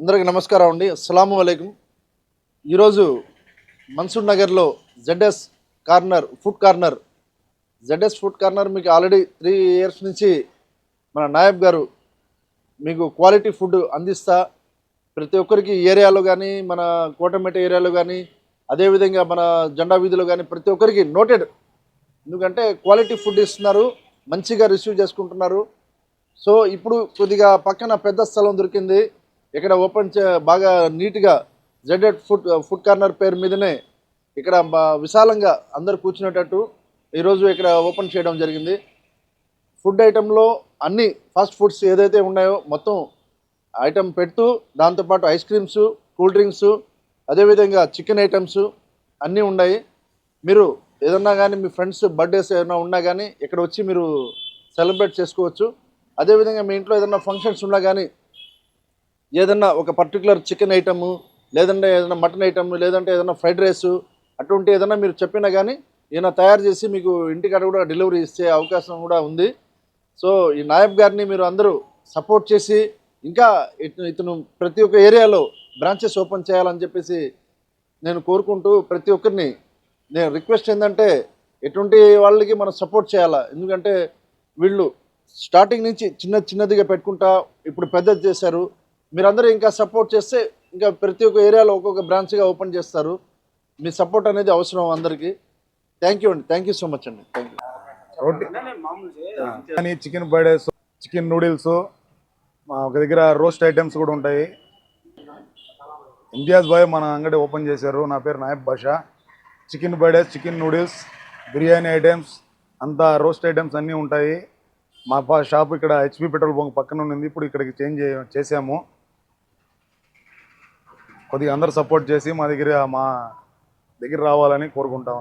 అందరికి నమస్కారం అండి. అస్సలం వలైకుం ఈరోజు మన్సూర్ నగర్లో ZS corner food corner ZS food corner మీకు ఆల్రెడీ త్రీ ఇయర్స్ నుంచి మన నాయబ్ గారు మీకు క్వాలిటీ ఫుడ్ అందిస్తా. ప్రతి ఒక్కరికి ఏరియాలో కానీ మన కోటమేట ఏరియాలో కానీ అదేవిధంగా మన జెండా వీధిలో కానీ ప్రతి ఒక్కరికి నోటెడ్. ఎందుకంటే క్వాలిటీ ఫుడ్ ఇస్తున్నారు మంచిగా రిసీవ్ చేసుకుంటున్నారు. సో ఇప్పుడు కొద్దిగా పక్కన పెద్ద స్థలం దొరికింది. ఇక్కడ ఓపెన్ చే బాగా నీట్గా జెడెడ్ ఫుడ్ ఫుడ్ కార్నర్ పేరు మీదనే ఇక్కడ బా- విశాలంగా అందరు కూర్చునేటట్టు ఈరోజు ఇక్కడ ఓపెన్ చేయడం జరిగింది. ఫుడ్ ఐటెంలో అన్ని ఫాస్ట్ ఫుడ్స్ ఏదైతే ఉన్నాయో మొత్తం ఐటెం పెడుతూ దాంతోపాటు ఐస్ క్రీమ్స్ కూల్ డ్రింక్స్ అదేవిధంగా చికెన్ ఐటమ్స్ అన్నీ ఉన్నాయి. మీరు ఏదన్నా కానీ మీ ఫ్రెండ్స్ బర్త్డేస్ ఏదైనా ఉన్నా కానీ ఇక్కడ వచ్చి మీరు సెలబ్రేట్ చేసుకోవచ్చు. అదేవిధంగా మీ ఇంట్లో ఏదైనా ఫంక్షన్స్ ఉన్నా కానీ ఏదన్నా ఒక పర్టికులర్ చికెన్ ఐటము లేదంటే ఏదైనా మటన్ ఐటమ్ లేదంటే ఏదైనా ఫ్రైడ్ రైస్ అటువంటి ఏదైనా మీరు చెప్పినా కానీ ఈయన తయారు చేసి మీకు ఇంటికాడ కూడా డెలివరీ ఇచ్చే అవకాశం కూడా ఉంది. సో ఈ నాయబ్ గారిని మీరు అందరూ సపోర్ట్ చేసి ఇంకా ఇతను ఇతను ప్రతి ఒక్క ఏరియాలో బ్రాంచెస్ ఓపెన్ చేయాలని చెప్పేసి నేను కోరుకుంటూ ప్రతి ఒక్కరిని నేను రిక్వెస్ట్ ఏంటంటే ఎటువంటి వాళ్ళకి మనం సపోర్ట్ చేయాలా? ఎందుకంటే వీళ్ళు స్టార్టింగ్ నుంచి చిన్న చిన్నదిగా పెట్టుకుంటా ఇప్పుడు పెద్దది చేశారు. మీరందరూ ఇంకా సపోర్ట్ చేస్తే ఇంకా ప్రతి ఒక్క ఏరియాలో ఒక్కొక్క బ్రాంచ్గా ఓపెన్ చేస్తారు. మీ సపోర్ట్ అనేది అవసరం అందరికీ. థ్యాంక్ యూ అండి. థ్యాంక్ యూ సో మచ్ అండి. థ్యాంక్ యూ చికెన్ బర్డేస్ చికెన్ నూడిల్స్ ఒక దగ్గర రోస్ట్ ఐటమ్స్ కూడా ఉంటాయి. ఇంతియాజ్ బాయ్ మన అంగడి ఓపెన్ చేశారు. నా పేరు నాయబ్ బాషా. చికెన్ బర్డేస్ చికెన్ నూడిల్స్ బిర్యానీ ఐటమ్స్ అంతా రోస్ట్ ఐటమ్స్ అన్నీ ఉంటాయి. మా పా షాప్ ఇక్కడ హెచ్పి పెట్రోల్ బంక్ పక్కన ఉంది ఇప్పుడు ఇక్కడికి చేంజ్ చేసాము కొద్దిగా అందరు సపోర్ట్ చేసి మా దగ్గర మా దగ్గర రావాలని కోరుకుంటాం